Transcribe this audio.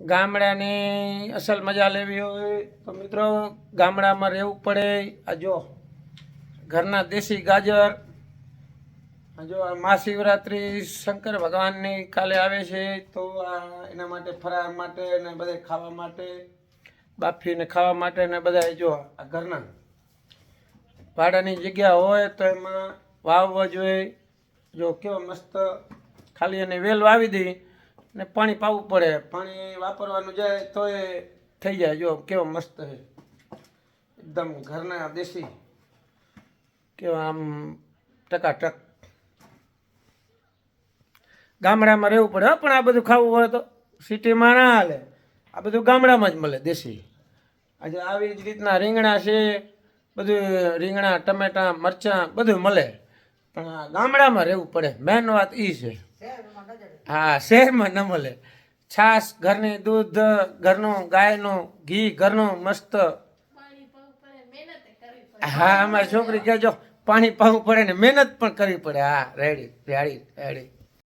ગામડાની અસલ મજા લેવી હોય તો મિત્રો ગામડામાં રહેવું પડે. આ જો ઘરના દેશી ગાજર જો આ મહાશિવરાત્રિ શંકર ભગવાનની કાલે આવે છે તો આ એના માટે ફરાર માટે ને બધે ખાવા માટે, બાફીને ખાવા માટે ને બધા જો આ ઘરના ભાડાની જગ્યા હોય તો એમાં વાવવા જોઈએ. જો કેવો મસ્ત ખાલી એને વેલ વાવી દઈ ને પાણી પાવું પડે. પાણી વાપરવાનું જાય તો એ થઈ જાય. જો કેવો મસ્ત છે. એકદમ ઘરના દેશી. કેવા આમ ટકાટક. ગામડામાં રહેવું પડે પણ આ બધું ખાવું હોય તો સિટીમાં ના હાલે. આ બધું ગામડામાં જ મળે દેશી. આજે આવી જ રીતના રીંગણા છે બધું રીંગણા ટમેટા મરચાં બધું મળે. પણ આ ગામડામાં રહેવું પડે. મેન વાત એ છે. હા, શહેરમાં ન મળે. છાશ, ઘરની દૂધ, ઘરનું ગાયનું ઘી, ઘરનું મસ્ત હા અમારી છોકરી કહેજો, પાણી પાવું પડે ને મહેનત પણ કરવી પડે. હા રેડી રેડી રેડી